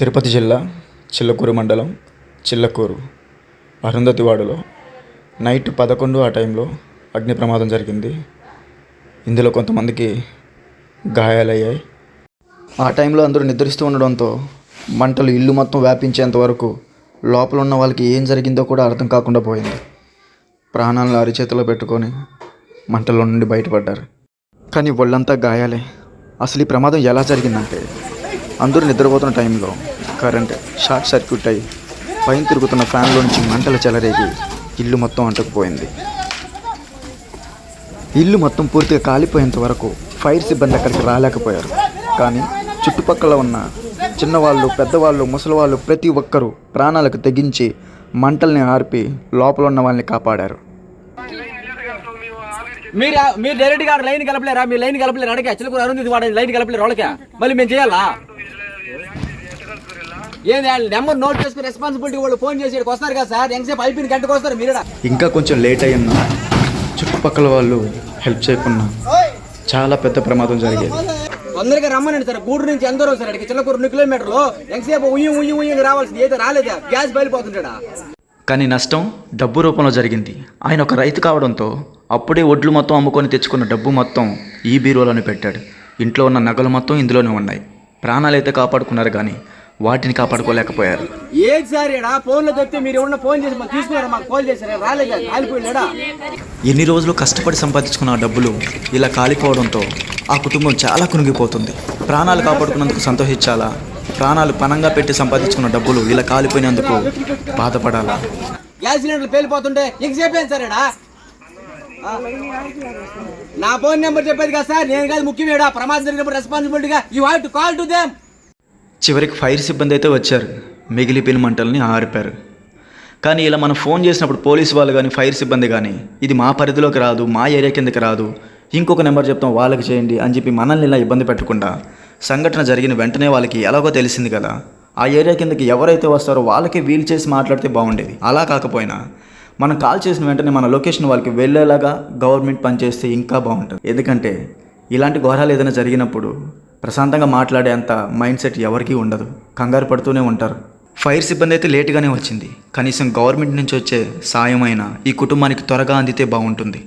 తిరుపతి జిల్లా చిల్లకూరు మండలం చిల్లకూరు అరుంధతివాడలో నైట్ పదకొండు ఆ టైంలో అగ్ని ప్రమాదం జరిగింది. ఇందులో కొంతమందికి గాయాలయ్యాయి. ఆ టైంలో అందరూ నిద్రిస్తూ ఉండడంతో మంటలు ఇల్లు మొత్తం వ్యాపించేంత వరకు లోపల ఉన్న వాళ్ళకి ఏం జరిగిందో కూడా అర్థం కాకుండా పోయింది. ప్రాణాలను అరిచేతిలో పెట్టుకొని మంటల్లో నుండి బయటపడ్డారు. కానీ ఒళ్ళంతా గాయాలే. అసలు ఈ ప్రమాదం ఎలా జరిగిందంటే అందరూ నిద్రపోతున్న టైంలో కరెంట్ షార్ట్ సర్క్యూట్ అయ్యి పైన తిరుగుతున్న ఫ్యాన్లో నుంచి మంటలు చెలరేగి ఇల్లు మొత్తం అంటుకుపోయింది. ఇల్లు మొత్తం పూర్తిగా కాలిపోయేంత వరకు ఫైర్ సిబ్బంది అక్కడికి రాలేకపోయారు. కానీ చుట్టుపక్కల ఉన్న చిన్నవాళ్ళు పెద్దవాళ్ళు ముసలివాళ్ళు ప్రతి ఒక్కరూ ప్రాణాలకు తెగించి మంటల్ని ఆర్పి లోపల ఉన్న వాళ్ళని కాపాడారు. మీరు మీరు డైరెక్ట్గా లైన్ కలపలేరా? మీరు లైన్ కలపలేరు? అడగ చిలుకు అరుంధతి వాడు లైన్ కలపలేరు వాళ్ళకి? మళ్ళీ మేము చేయాలా? ఏంది వాళ్ళ నెంబర్ నోట్ చేసుకుని రెస్పాన్సిబిలిటీ వాళ్ళు ఫోన్ చేసి ఇక్కడికి వస్తారు కదా సార్? ఎంతసేపు అయిపోయిన గంటకు వస్తారు మీరడా ఇంకా కొంచెం లేట్ అయ్యిందా చుట్టుపక్కల వాళ్ళు హెల్ప్ చేయకున్నా చాలా పెద్ద ప్రమాదం జరిగేది. తొందరగా రమ్మనండి సార్. గూడు నుంచి ఎంత దూరం సార్ అడిగి చిల్లకూరు రెండు కిలోమీటర్లు. ఎంతసేపు ఉయ్యం ఉయ్యం ఉయ్యం రావాల్సింది? అయితే రాలేదా? గ్యాస్ బయలుపోతుంటాడా? కానీ నష్టం డబ్బు రూపంలో జరిగింది. ఆయన ఒక రైతు కావడంతో అప్పుడే ఒడ్లు మొత్తం అమ్ముకొని తెచ్చుకున్న డబ్బు మొత్తం ఈ బీరువాలోనే పెట్టాడు. ఇంట్లో ఉన్న నగలు మొత్తం ఇందులోనే ఉన్నాయి. ప్రాణాలైతే కాపాడుకున్నారు కానీ వాటిని కాపాడుకోలేకపోయారు. ఏది సార్ ఇడా ఫోన్లో చెప్తే మీరు ఏమన్నా ఫోన్ చేసి మాకు తీసుకున్నారా? మాకు కాల్ చేశారా? రాలేదా? కాలిపోయినాడా? ఎన్ని రోజులు కష్టపడి సంపాదించుకున్న డబ్బులు ఇలా కాలిపోవడంతో ఆ కుటుంబం చాలా కునిగిపోతుంది. ప్రాణాలు కాపాడుకున్నందుకు సంతోషించాలా? ప్రాణాలు పనంగా పెట్టి సంపాదించుకున్న డబ్బులు ఇలా కాలిపోయినందుకు బాధపడాలా? గ్యాస్ సిలిండర్లు పేలిపోతుంటే అయింది సార్? నా ఫోన్ నెంబర్ చెప్పేది కదా సార్. నేను కాదు ముఖ్యమేడా. ప్రమాదం జరిగినప్పుడు రెస్పాన్సిబిలిటీగా you have to call to them చివరికి ఫైర్ సిబ్బంది అయితే వచ్చారు. మిగిలిపోయిన మంటల్ని ఆరిపారు. కానీ ఇలా మనం ఫోన్ చేసినప్పుడు పోలీసు వాళ్ళు కానీ ఫైర్ సిబ్బంది కానీ ఇది మా పరిధిలోకి రాదు మా ఏరియా కిందకి రాదు ఇంకొక నెంబర్ చెప్తాం వాళ్ళకి చేయండి అని చెప్పి మనల్ని ఇలా ఇబ్బంది పెట్టకుండా సంఘటన జరిగిన వెంటనే వాళ్ళకి ఎలాగో తెలిసింది కదా. ఆ ఏరియా కిందకి ఎవరైతే వస్తారో వాళ్ళకి వీల్ చేసి మాట్లాడితే బాగుండేది. అలా కాకపోయినా మనం కాల్ చేసిన వెంటనే మన లొకేషన్ వాళ్ళకి వెళ్ళేలాగా గవర్నమెంట్ పనిచేస్తే ఇంకా బాగుంటుంది. ఎందుకంటే ఇలాంటి ఘోరాలు ఏదైనా జరిగినప్పుడు ప్రశాంతంగా మాట్లాడే అంత మైండ్ సెట్ ఎవరికీ ఉండదు. కంగారు పడుతూనే ఉంటారు. ఫైర్ సిబ్బంది అయితే లేటుగానే వచ్చింది. కనీసం గవర్నమెంట్ నుంచి వచ్చే సాయం అయినా ఈ కుటుంబానికి త్వరగా అందితే బాగుంటుంది.